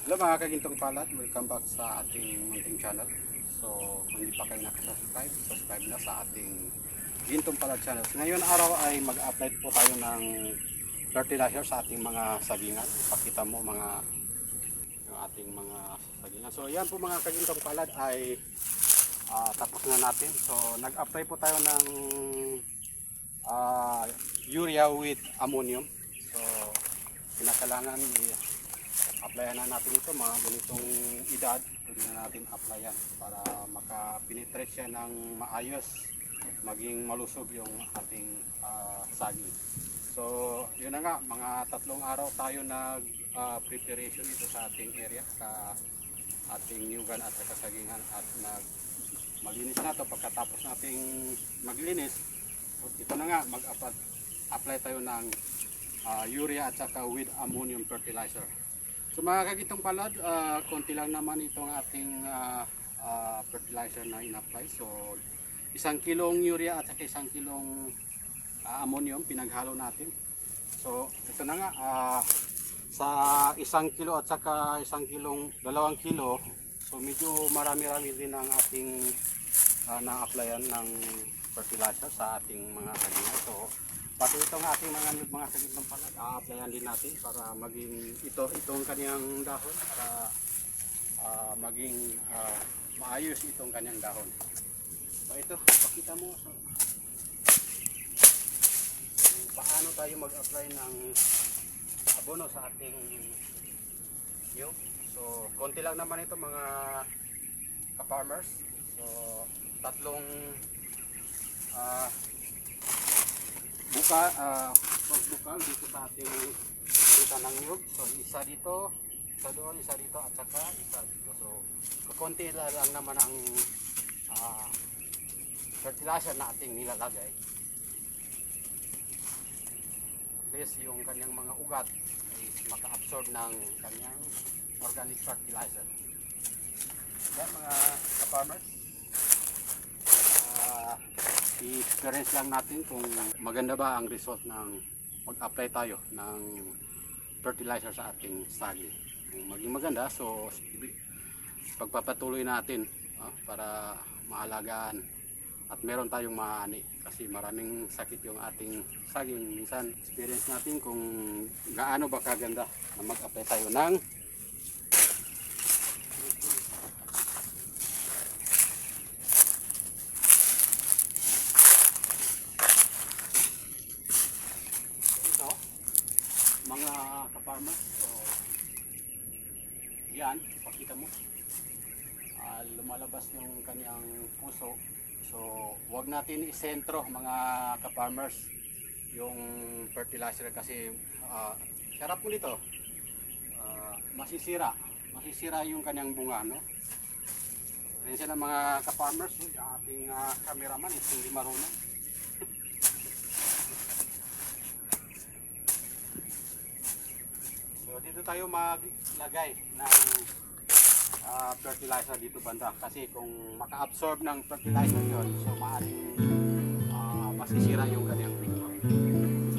Hello mga kagintong palad, welcome back sa ating munting channel. So kung hindi pa kayo nakasubscribe, subscribe na sa ating Gintong Palad channel. Ngayon araw ay mag-apply po tayo ng fertilizer sa ating mga sagingan. Pakita mo mga yung ating mga sagingan. So yan po mga kagintong palad ay ah, tapos na natin. So nag-apply po tayo ng ah, urea with ammonium. So kinakailangan i- applyan na natin ito mga ganitong edad. Pwede na natin applyan para makapenetrate siya ng maayos maging malusog yung ating ah, saging. So yun na nga mga tatlong araw tayo nag ah, preparation ito sa ating area sa ating nyugan at sa sagingan at nag malinis na to pagkatapos nating maglinis ito na nga mag apply tayo ng ah, urea at saka with ammonium fertilizer So mga kagitong palad, ah, konti lang naman itong ating ah, ah, fertilizer na in-apply. So isang kilong urea at saka isang kilong ah, ammonium pinaghalo natin. So ito na nga, ah, sa isang kilo at saka isang kilong, dalawang kilo, so medyo marami-rami din ang ating ah, na-applyan ng fertilizer sa ating mga kagina. So pati itong ating mga mga kagitang palad, a-applyan din natin para maging ito, itong kanyang dahon para ah, maging ah, maayos itong kanyang dahon. So ito, pakita mo so, paano tayo mag-apply ng abono sa ating niyog. So, konti lang naman ito mga ka-farmers. So, tatlong ah buka, ah pagbukal dito sa ating kita ng niyog. So, isa dito, isa doon, isa dito, at saka isa dito. So, kukunti lang naman ang ah fertilizer na ating nilalagay. At yung kanyang mga ugat ay maka-absorb ng kanyang organic fertilizer. Yan mga ka-farmers. I-experience lang natin kung maganda ba ang result ng mag-apply tayo ng fertilizer sa ating saging. Kung maging maganda, so pagpapatuloy natin ah, para maalagaan at meron tayong maani kasi maraming sakit yung ating saging. Minsan experience natin kung gaano ba kaganda na mag-apply tayo ng ito, mga ka-farmers, so, yan, pakita mo, Ah, lumalabas yung kanyang puso. So, wag natin isentro mga ka-farmers yung fertilizer kasi ah, sarap mo nito. Ah, masisira, masisira yung kanyang bunga, no? Rin sila mga ka-farmers, yung ating ah, cameraman, hindi marunong. So dito tayo maglagay ng ah, fertilizer dito banda kasi kung maka-absorb ng fertilizer yon so maaaring ah, masisira yung kanyang pigment.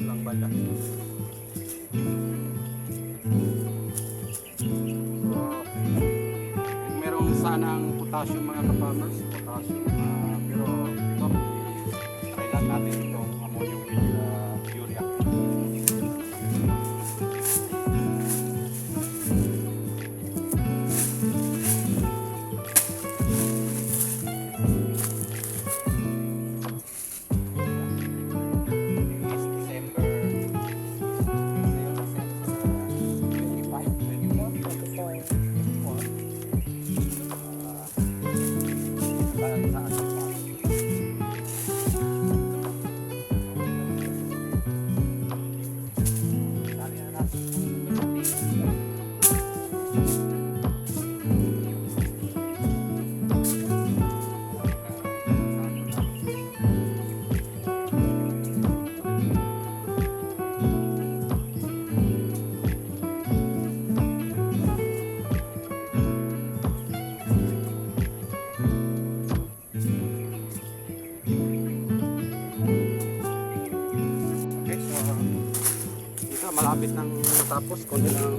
Lang banda. So, merong sanang potassium mga ka-farmers, potassium, ah, malapit nang matapos. Kundi lang